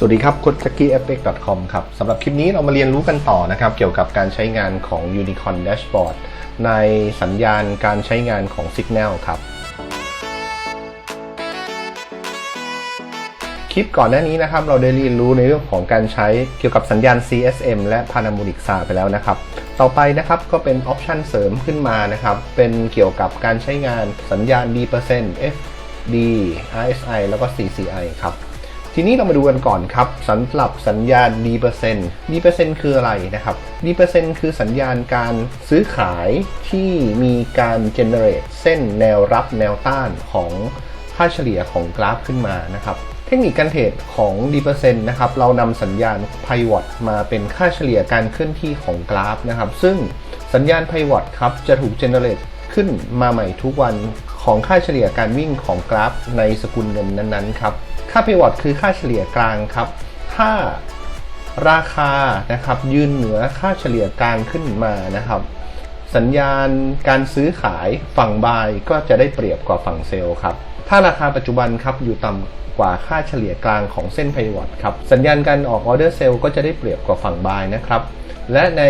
สวัสดีครับ k o d j a k i f x c o m ครับสำหรับคลิปนี้เรามาเรียนรู้กันต่อนะครับ เกี่ยวกับการใช้งานของ Unicorn Dashboard ในสัญญาณการใช้งานของ Signal ครับคลิปก่อนหน้านี้นะครับ เราได้เรียนรู้ในเรื่องของการใช้เกี่ยวกับสัญญาณ CSM และ Parabolic SA ไปแล้วนะครับ ต่อไปนะครับก็เป็นออปชันเสริมขึ้นมานะครับ เป็นเกี่ยวกับการใช้งานสัญญาณ D FD RSI แล้วก็ CCI ครับ ทีนี้เรามาดูกันก่อนครับสำหรับสัญญาณ D D คืออะไรนะครับ D คือสัญญาณการซื้อขายที่มีการ generate เส้นแนวรับแนวต้านของค่าเฉลี่ยของกราฟขึ้นมานะครับเทคนิคการเทรดของ D นนะครับเรานำสัญญาณ Pivot มาเป็นค่าเฉลี่ยการเคลื่อนที่ของกราฟนะครับซึ่งสัญญาณ Pivot ครับจะถูก generate ขึ้นมาใหม่ทุกวัน ของค่าเฉลี่ยการวิ่งของกราฟในสกุลเงินนั้นๆครับ ค่า pivot คือค่าเฉลี่ยกลางครับ ถ้าราคานะครับยืนเหนือค่าเฉลี่ยกลางขึ้นมานะครับ สัญญาณการซื้อขายฝั่งบายก็จะได้เปรียบกว่าฝั่งเซลล์ครับ ถ้าราคาปัจจุบันครับอยู่ต่ำกว่าค่าเฉลี่ยกลางของเส้น pivot ครับ สัญญาณการออกออเดอร์เซลล์ก็จะได้เปรียบกว่าฝั่งบายนะครับ และใน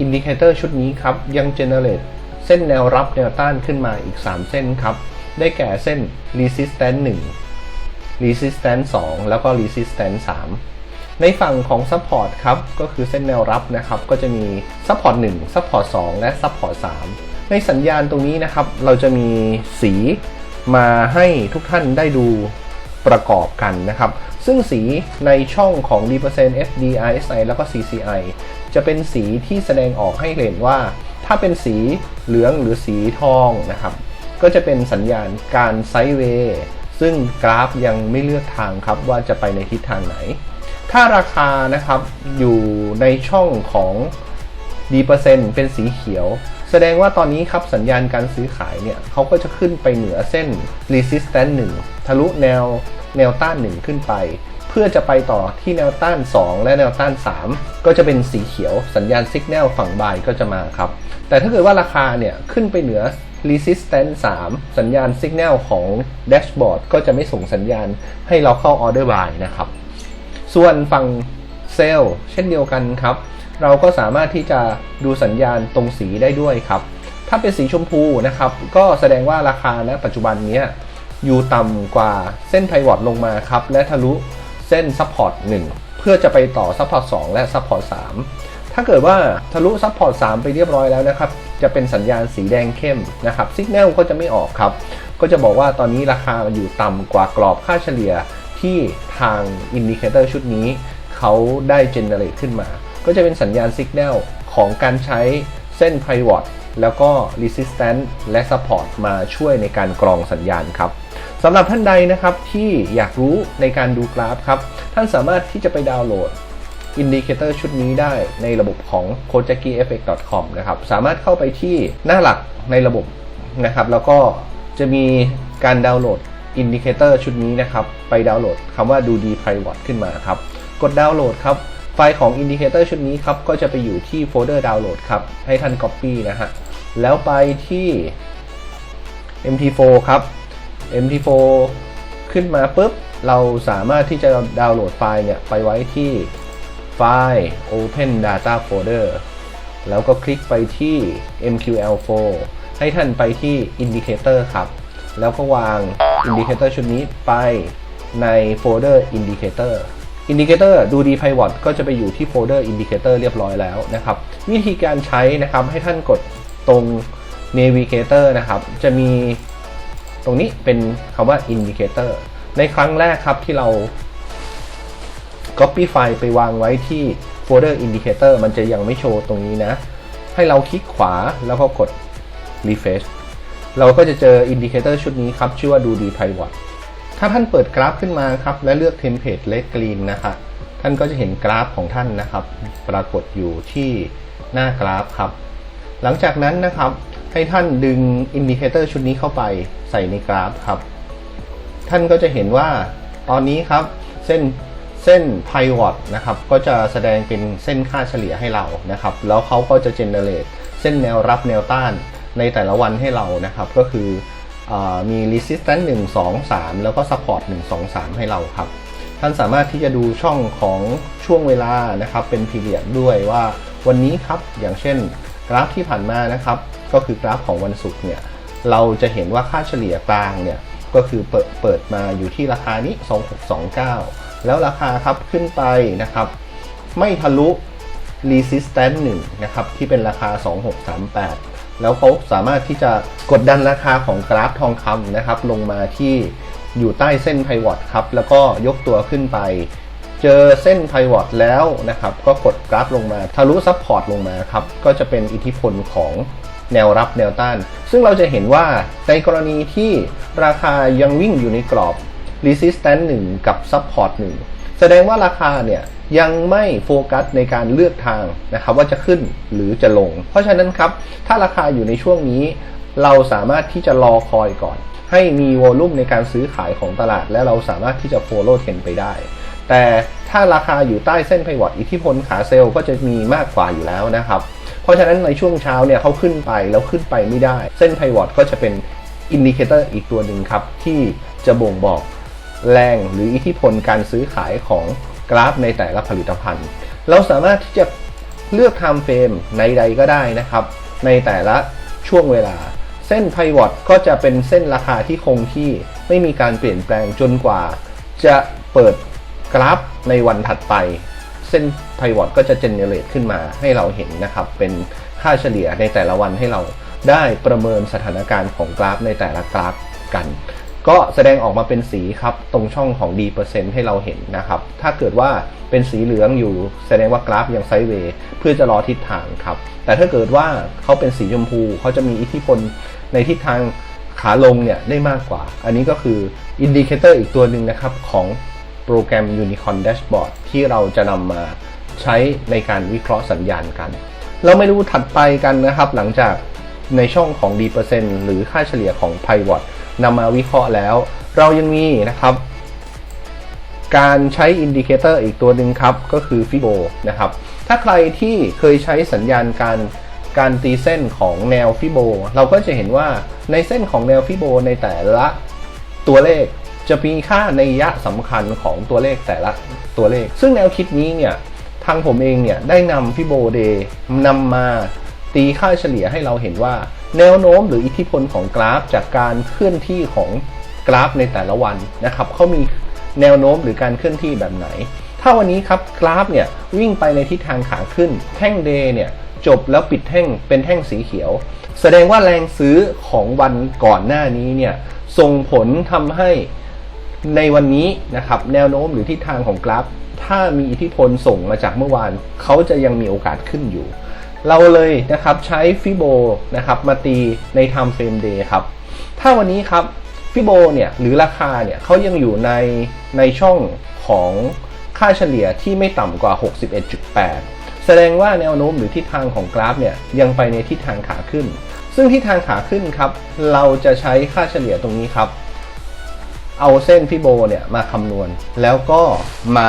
อินดิเคเตอร์ชุดนี้ครับยัง generate เส้นแนวรับแนวต้านขึ้นมาอีก 3 เส้นครับ ได้แก่เส้น resistance 1 resistance 2 แล้วก็ resistance 3 ในฝั่งของ support ครับ ก็คือเส้นแนวรับนะครับ ก็จะมี support 1 support 2 และ support 3 ในสัญญาณตรงนี้นะครับ เราจะมีสีมาให้ทุกท่านได้ดูประกอบกันนะครับ ซึ่งสีในช่องของ D FD RSI แล้วก็ CCI จะเป็นสีที่แสดงออกให้เห็นว่า ถ้าเป็นสีเหลืองหรือสีทองนะครับ ก็จะเป็นสัญญาณการไซด์เวย์ ซึ่งกราฟยังไม่เลือกทางครับว่าจะไปในทิศทางไหน ถ้าราคานะครับอยู่ในช่องของดีเปอร์เซ็นต์เป็นสีเขียว แสดงว่าตอนนี้ครับสัญญาณการซื้อขายเนี่ยเขาก็จะขึ้นไปเหนือเส้น resistance 1 ทะลุแนวแนวต้าน 1 ขึ้นไป เพื่อจะไปต่อที่แนวต้าน 2 และแนวต้าน 3 ก็จะเป็นสีเขียวสัญญาณ Signal ฝั่งบ่ายก็จะมาครับ แต่ถ้าเกิดว่าราคาเนี่ยขึ้นไปเหนือ resistance 3 สัญญาณ signal ของ dashboard ก็จะไม่ส่งสัญญาณให้เราเข้า order buy นะครับ ส่วนฝั่งเซลล์เช่นเดียวกันครับ เราก็สามารถที่จะดูสัญญาณตรงสีได้ด้วยครับ ถ้าเป็นสีชมพูนะครับ ก็แสดงว่าราคาณปัจจุบันนี้อยู่ต่ำกว่าเส้น pivot ลงมาครับ และทะลุเส้น support 1เพื่อจะไปต่อ support 2และ support 3 ถ้าเกิดว่าทะลุ support 3ไปเรียบร้อยแล้วนะครับ จะเป็นสัญญาณสีแดงเข้มนะครับ signal ก็จะไม่ออกครับ ก็จะบอกว่าตอนนี้ราคาอยู่ต่ำกว่ากรอบค่าเฉลี่ยที่ทางอินดิเคเตอร์ชุดนี้ เขาได้เจเนเรตขึ้นมา ก็จะเป็นสัญญาณ Signal ของการใช้เส้น Pivot แล้วก็ Resistance และ Support มาช่วยในการกรองสัญญาณครับสำหรับท่านใดนะครับที่อยากรู้ในการดูกราฟครับ ท่านสามารถที่จะไปดาวน์โหลด อินดิเคเตอร์ชุดนี้ได้ในระบบของ k o j a k i f x c o m นะครับ สามารถเข้าไปที่หน้าหลักในระบบนะครับ แล้วก็จะมีการดาวน์โหลดอินดิเคเตอร์ชุดนี้นะครับ ไปดาวน์โหลดคำว่าดูดี private ขึ้นมาครับ กดดาวน์โหลดครับ ไฟล์ของอินดิเคเตอร์ชุดนี้ครับ ก็จะไปอยู่ที่โฟลเดอร์ดาวน์โหลดครับ ให้ท่าน Copy นะฮะ แล้วไปที่ MT4 ครับ MT4 ขึ้นมาปุ๊บ เราสามารถที่จะดาวน์โหลดไฟล์เนี่ยไปไว้ที่ ไฟล์ Open Data Folder แล้วก็คลิกไปที่ MQL4 ให้ท่านไปที่ Indicator ครับ แล้วก็วาง Indicator ชุดนี้ไปในโฟลเดอร์ Indicator Indicator ดูดี Pivot ก็จะไปอยู่ที่โฟลเดอร์ Indicator เรียบร้อยแล้วนะครับ วิธีการใช้นะครับให้ท่านกดตรง Navigator นะครับ จะมีตรงนี้เป็นคำว่า Indicator ในครั้งแรกครับที่เรา Copy ไฟล์ไปวางไว้ที่โฟลเดอร์ Indicator มันจะยังไม่โชว์ตรงนี้นะ ให้เราคลิกขวาแล้วก็กด Refresh เราก็จะเจอ Indicator ชุดนี้ครับ ชื่อว่าดูดี Pivot ถ้าท่านเปิดกราฟขึ้นมาครับ และเลือก Template Red Green นะครับท่านก็จะเห็นกราฟของท่านนะครับ ปรากฏอยู่ที่หน้ากราฟครับ หลังจากนั้นนะครับให้ท่านดึง Indicator ชุดนี้เข้าไปใส่ในกราฟครับ ท่านก็จะเห็นว่าตอนนี้ครับ เส้น เส้น pivot นะครับก็จะแสดงเป็นเส้นค่าเฉลี่ยให้เรานะครับแล้วเขาก็จะ generate เส้นแนวรับแนวต้านในแต่ละวันให้เรานะครับก็คืออมี resistance 1 2 3 แล้วก็ support 1 2 3 ให้เราครับ ท่านสามารถที่จะดูช่องของช่วงเวลานะครับเป็นพีเรียดด้วยว่าวันนี้ครับอย่างเช่นกราฟที่ผ่านมานะครับก็คือกราฟของวันศุกร์เนี่ยเราจะเห็นว่าค่าเฉลี่ยกลางเนี่ยก็คือเปิดเปิดมาอยู่ที่ราคานี้ 2629 แล้วราคาครับขึ้นไปนะครับ ไม่ทะลุ resistance 1นะครับที่เป็นราคา 2638 แล้วเขาสามารถที่จะกดดันราคาของกราฟทองคำนะครับ ลงมาที่อยู่ใต้เส้นไพวอตครับ แล้วก็ยกตัวขึ้นไป เจอเส้นไพวอตแล้วนะครับ ก็กดกราฟลงมาทะลุซับพอร์ตลงมาครับ ก็จะเป็นอิทธิพลของแนวรับแนวต้าน ซึ่งเราจะเห็นว่าในกรณีที่ราคายังวิ่งอยู่ในกรอบ resistance 1 กับ support 1 แสดงว่าราคาเนี่ยยังไม่โฟกัสในการเลือกทางนะครับว่าจะขึ้นหรือจะลง เพราะฉะนั้นครับ ถ้าราคาอยู่ในช่วงนี้ เราสามารถที่จะรอคอยก่อน ให้มีวอลุ่มในการซื้อขายของตลาด และเราสามารถที่จะ follow trend ไปได้ แต่ถ้าราคาอยู่ใต้เส้นไพวอตอิทธิพลขาเซลล์ก็จะมีมากกว่าอยู่แล้วนะครับ เพราะฉะนั้นในช่วงเช้าเนี่ยเขาขึ้นไปแล้วขึ้นไปไม่ได้ เส้นไพวอตก็จะเป็นอินดิเคเตอร์อีกตัวหนึ่งครับที่จะบ่งบอก แรงหรืออิทธิพลการซื้อขายของกราฟในแต่ละผลิตภัณฑ์ เราสามารถที่จะเลือก time frame ในใดก็ได้นะครับ ในแต่ละช่วงเวลา เส้นไพวอตก็จะเป็นเส้นราคาที่คงที่ไม่มีการเปลี่ยนแปลงจนกว่า จะเปิดกราฟในวันถัดไป เส้นไพวอตก็จะเจเนเรตขึ้นมาให้เราเห็นนะครับ เป็นค่าเฉลี่ยในแต่ละวันให้เราได้ประเมินสถานการณ์ของกราฟในแต่ละกราฟกัน ก็แสดงออกมาเป็นสีครับ ตรงช่องของ D% ให้เราเห็นนะครับ ถ้าเกิดว่าเป็นสีเหลืองอยู่ แสดงว่ากราฟยังไซด์เวย์เพื่อจะรอทิศทางครับ แต่ถ้าเกิดว่าเขาเป็นสีชมพูเขาจะมีอิทธิพลในทิศทางขาลงเนี่ยได้มากกว่า อันนี้ก็คืออินดิเคเตอร์อีกตัวหนึ่งนะครับของโปรแกรม Unicorn Dashboard ที่เราจะนำมาใช้ในการวิเคราะห์สัญญาณกัน เราไม่รู้ถัดไปกันนะครับ หลังจากในช่องของ D% หรือค่าเฉลี่ยของ Pivot นำมาวิเคราะห์แล้ว เรายังมีนะครับ การใช้อินดิเคเตอร์อีกตัวหนึ่งครับ ก็คือ Fibo นะครับ ถ้าใครที่เคยใช้สัญญาณการการตีเส้นของแนวฟิโบเราก็จะเห็นว่าในเส้นของแนวฟิโบในแต่ละตัวเลขจะมีค่าในยยะสำคัญของตัวเลขแต่ละตัวเลข ซึ่งแนวคิดนี้เนี่ยทางผมเองเนี่ยได้นำฟิโบเดย์นำมาตีค่าเฉลี่ยให้เราเห็นว่า แนวโน้มหรืออิทธิพลของกราฟจากการเคลื่อนที่ของกราฟในแต่ละวันนะครับเขามีแนวโน้มหรือการเคลื่อนที่แบบไหน ถ้าวันนี้ครับกราฟเนี่ยวิ่งไปในทิศทางขาขึ้น แท่งเดย์เนี่ยจบแล้วปิดแท่งเป็นแท่งสีเขียว แสดงว่าแรงซื้อของวันก่อนหน้านี้เนี่ยส่งผลทำให้ในวันนี้นะครับแนวโน้มหรือทิศทางของกราฟ ถ้ามีอิทธิพลส่งมาจากเมื่อวาน เขาจะยังมีโอกาสขึ้นอยู่ เราเลยนะครับใช้ฟิโบนะครับมาตีใน time frame day ครับ ถ้าวันนี้ครับฟิโบเนี่ยหรือราคาเนี่ยเขายังอยู่ในในช่องของค่าเฉลี่ยที่ไม่ต่ำกว่า 61.8 แสดงว่าแนวโน้มหรือทิศทางของกราฟเนี่ยยังไปในทิศทางขาขึ้น ซึ่งทิศทางขาขึ้นครับ เราจะใช้ค่าเฉลี่ยตรงนี้ครับ เอาเส้นฟิโบเนี่ยมาคำนวณ แล้วก็มา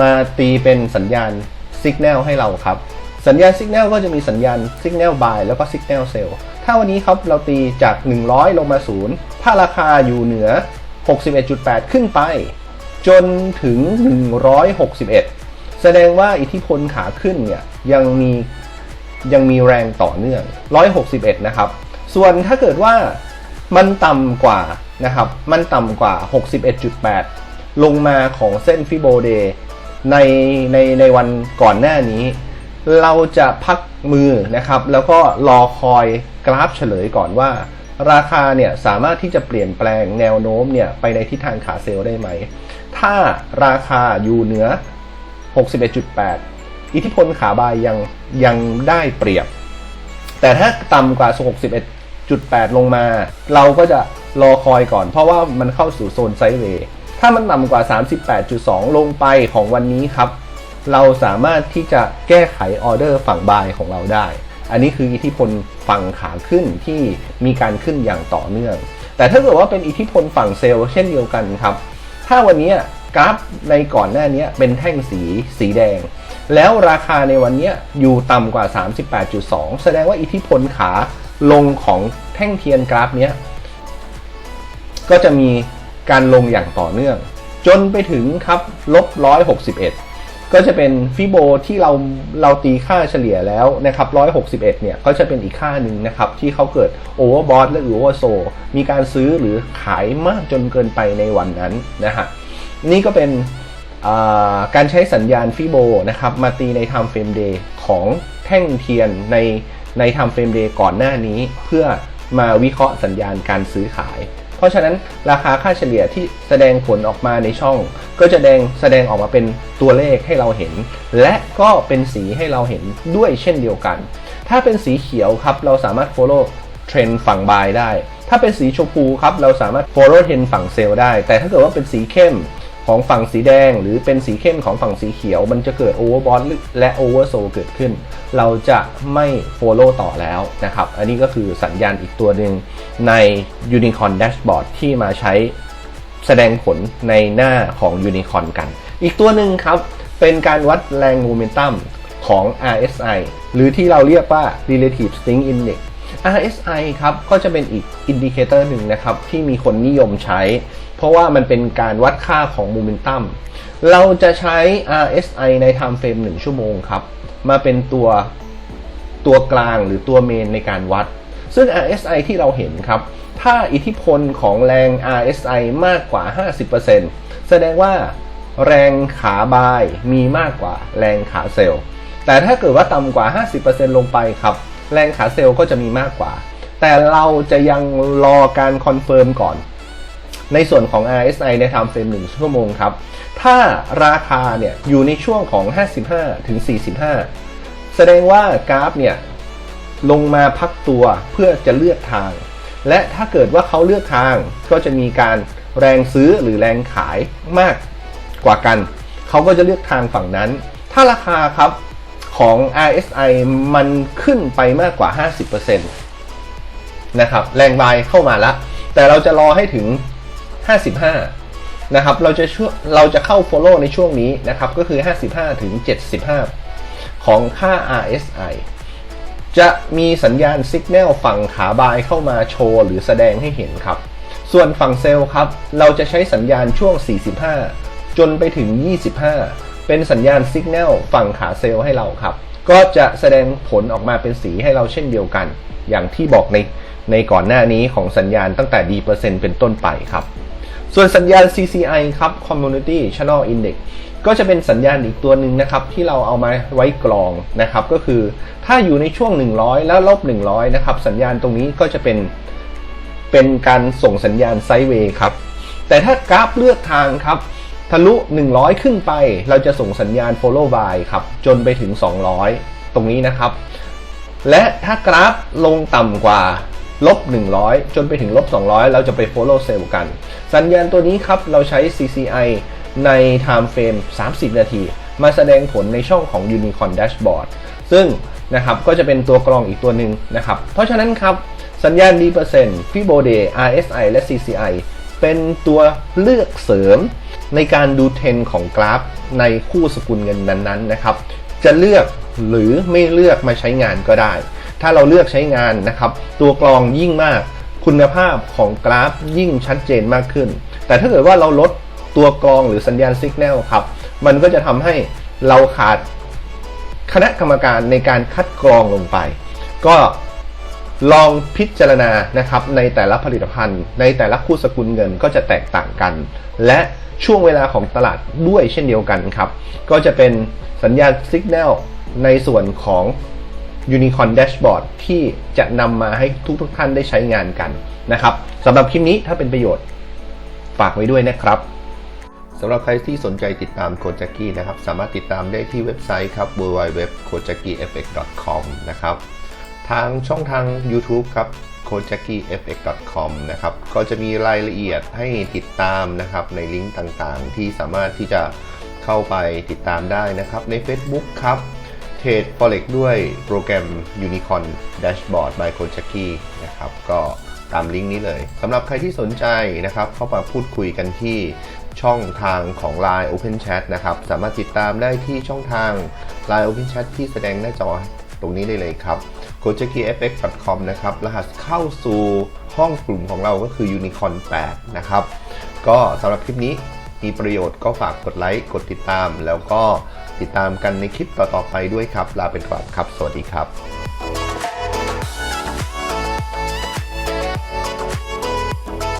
มาตีเป็นสัญญาณสัญญาณให้เราครับ สัญญาณสัญญาณก็จะมีสัญญาณสัญญาณ buy แล้วก็สัญญาณ sell ถ้าวันนี้ครับเราตีจาก 100 ลงมา0ถ้าราคาอยู่เหนือ 61.8 ขึ้นไป จนถึง 161 แสดงว่าอิทธิพลขาขึ้นเนี่ยยังมียังมีแรงต่อเนื่อง 161 นะครับ ส่วนถ้าเกิดว่ามันต่ำกว่านะครับ มันต่ำกว่า 61.8 ลงมาของเส้นฟิโบเดในในในวันก่อนหน้านี้ เราจะพักมือนะครับ แล้วก็รอคอยกราฟเฉลยก่อนว่า ราคาเนี่ยสามารถที่จะเปลี่ยนแปลงแนวโน้มเนี่ยไปในทิศทางขาเซลได้ไหม ถ้าราคาอยู่เหนือ 61.8 อิทธิพลขาบายยังยังได้เปรียบ แต่ถ้าต่ำกว่า 61.8 ลงมา เราก็จะรอคอยก่อน เพราะว่ามันเข้าสู่โซนไซด์เวย์ถ้ามันต่ำกว่า 38.2 ลงไปของวันนี้ครับ เราสามารถที่จะแก้ไขออเดอร์ฝั่งบายของเราได้ อันนี้คืออิทธิพลฝั่งขาขึ้นที่มีการขึ้นอย่างต่อเนื่อง แต่ถ้าเกิดว่าเป็นอิทธิพลฝั่งเซลล์เช่นเดียวกันครับ ถ้าวันนี้กราฟในก่อนหน้านี้เป็นแท่งสีสีแดง แล้วราคาในวันนี้อยู่ต่ำกว่า 38.2 แสดงว่าอิทธิพลขาลงของแท่งเทียนกราฟนี้ก็จะมีการลงอย่างต่อเนื่อง จนไปถึงครับลบ161 ก็จะเป็นฟิโบที่เราเราตีค่าเฉลี่ยแล้วนะครับ161 เนี่ยก็จะเป็นอีกค่าหนึ่งนะครับที่เขาเกิดโอเวอร์บอทและหรือโอเวอร์โซมีการซื้อหรือขายมากจนเกินไปในวันนั้นนะฮะนี่ก็เป็นการใช้สัญญาณฟิโบนะครับมาตีใน time frame day ของแท่งเทียนในใน time frame day ก่อนหน้านี้ เพื่อมาวิเคราะห์สัญญาณการซื้อขาย เพราะฉะนั้นราคาค่าเฉลี่ยที่แสดงผลออกมาในช่อง ก็จะแสดงแสดงออกมาเป็นตัวเลขให้เราเห็น และก็เป็นสีให้เราเห็นด้วยเช่นเดียวกัน ถ้าเป็นสีเขียวครับเราสามารถ follow เทรนด์ฝั่งบายได้ ถ้าเป็นสีชมพูครับเราสามารถ follow เทรนด์ฝั่งเซลได้ แต่ถ้าเกิดว่าเป็นสีเข้ม ของฝั่งสีแดง หรือเป็นสีเข้มของฝั่งสีเขียว มันจะเกิด overbought และ oversold เกิดขึ้น เราจะไม่ follow ต่อแล้วนะครับ อันนี้ก็คือสัญญาณอีกตัวหนึ่งใน Unicorn Dashboard ที่มาใช้แสดงผลในหน้าของ Unicorn กัน อีกตัวหนึ่งครับเป็นการวัดแรงโมเมนตัมของ RSI หรือที่เราเรียกว่า Relative Strength Index RSI ครับก็จะเป็นอีกอินดิเคเตอร์หนึ่งนะครับที่มีคนนิยมใช้ เพราะว่ามันเป็นการวัดค่าของโมเมนตัมเราจะใช้ RSI ใน time frame 1 ชั่วโมงครับ มาเป็นตัวตัวกลางหรือตัวเมนในการวัด ซึ่ง RSI ที่เราเห็นครับ ถ้าอิทธิพลของแรง RSI มากกว่า 50%แสดงว่าแรงขาบายมีมากกว่าแรงขาเซลล์ แต่ถ้าเกิดว่าต่ำกว่า 50%ลงไปครับ แรงขาเซลล์ก็จะมีมากกว่า แต่เราจะยังรอการคอนเฟิร์มก่อน ในส่วนของ RSI ใน time frame 1ชั่วโมงครับ ถ้าราคาเนี่ยอยู่ในช่วงของ 55 ถึง 45 แสดงว่ากราฟเนี่ยลงมาพักตัวเพื่อจะเลือกทาง และถ้าเกิดว่าเขาเลือกทางก็จะมีการแรงซื้อหรือแรงขายมากกว่ากัน เขาก็จะเลือกทางฝั่งนั้น ถ้าราคาครับของ RSI มันขึ้นไปมากกว่า 50%นะครับ แรงบายเข้ามาแล้วแต่เราจะรอให้ถึง 55 นะครับ เราจะช่วเราจะเข้า follow ในช่วงนี้นะครับ ก็คือ 55 ถึง 75 ของค่า RSI จะมีสัญญาณสัญญาณฝั่งขาบายเข้ามาโชว์หรือแสดงให้เห็นครับ ส่วนฝั่งเซลล์ครับ เราจะใช้สัญญาณช่วง 45 จนไปถึง 25 เป็นสัญญาณสัญญาณฝั่งขาเซลล์ให้เราครับ ก็จะแสดงผลออกมาเป็นสีให้เราเช่นเดียวกัน อย่างที่บอกในในก่อนหน้านี้ของสัญญาณตั้งแต่ D% เป็นต้นไปครับ ส่วนสัญญาณ CCI ครับ Community Channel Index ก็จะเป็นสัญญาณอีกตัวหนึ่งนะครับ ที่เราเอามาไว้กรองนะครับ ก็คือถ้าอยู่ในช่วง 100 แล้วลบ 100 นะครับ สัญญาณตรงนี้ก็จะเป็นเป็นการส่งสัญญาณไซด์เวย์ครับ แต่ถ้ากราฟเลือกทางครับ ทะลุ 100 ขึ้นไป เราจะส่งสัญญาณ follow by ครับ จนไปถึง 200 ตรงนี้นะครับ และถ้ากราฟลงต่ำกว่า ลบ 100 จนไปถึงลบ 200 เราจะไป follow sell กัน สัญญาณตัวนี้ครับ เราใช้ CCI ใน time frame 30 นาที มาแสดงผลในช่องของ Unicorn Dashboard ซึ่งนะครับก็จะเป็นตัวกรองอีกตัวหนึ่งนะครับ เพราะฉะนั้นครับ สัญญาณ D% Fibo Day RSI และ CCI เป็นตัวเลือกเสริมในการดูเทรนของกราฟในคู่สกุลเงินนั้นๆนะครับ จะเลือกหรือไม่เลือกมาใช้งานก็ได้ ถ้าเราเลือกใช้งานนะครับ ตัวกรองยิ่งมากคุณภาพของกราฟยิ่งชัดเจนมากขึ้น แต่ถ้าเกิดว่าเราลดตัวกรองหรือสัญญาณสัญญาณครับ มันก็จะทำให้เราขาดคณะกรรมการในการคัดกรองลงไป ก็ลองพิจารณานะครับในแต่ละผลิตภัณฑ์ ในแต่ละคู่สกุลเงินก็จะแตกต่างกัน และช่วงเวลาของตลาดด้วยเช่นเดียวกันครับ ก็จะเป็นสัญญาณสัญญาณในส่วนของ Unicorn Dashboard ที่จะนำมาให้ทุกๆท่านได้ใช้งานกันนะครับสำหรับคลิปนี้ถ้าเป็นประโยชน์ฝากไว้ด้วยนะครับสำหรับใครที่สนใจติดตามโคจักกี้นะครับ สามารถติดตามได้ที่เว็บไซต์ครับ www.kojakieffect.com นะครับทางช่องทาง YouTube ครับ kojakieffect.com นะครับก็จะมีรายละเอียดให้ติดตามนะครับในลิงก์ต่างๆ ที่สามารถที่จะเข้าไปติดตามได้นะครับใน Facebook ครับ รด Forex ด้วยโปรแกรม Unicorn Dashboard by Kojaki นะครับ ก็ตามลิงก์นี้เลยสำหรับใครที่สนใจนะครับ เข้ามาพูดคุยกันที่ช่องทางของ Line Open Chat นะครับ สามารถติดตามได้ที่ช่องทาง Line Open Chat ที่แสดงหน้าจอตรงนี้ได้เลยครับ k o j a k i f x c o m นะครับ รหัสเข้าสู่ห้องกลุ่มของเราก็คือ Unicorn 8 นะครับ ก็สำหรับคลิปนี้มีประโยชน์ก็ฝากกดไลค์ กดติดตาม แล้วก็ ติดตามกันในคลิปต่อๆไปด้วยครับ ลาไปก่อนครับ สวัสดีครับ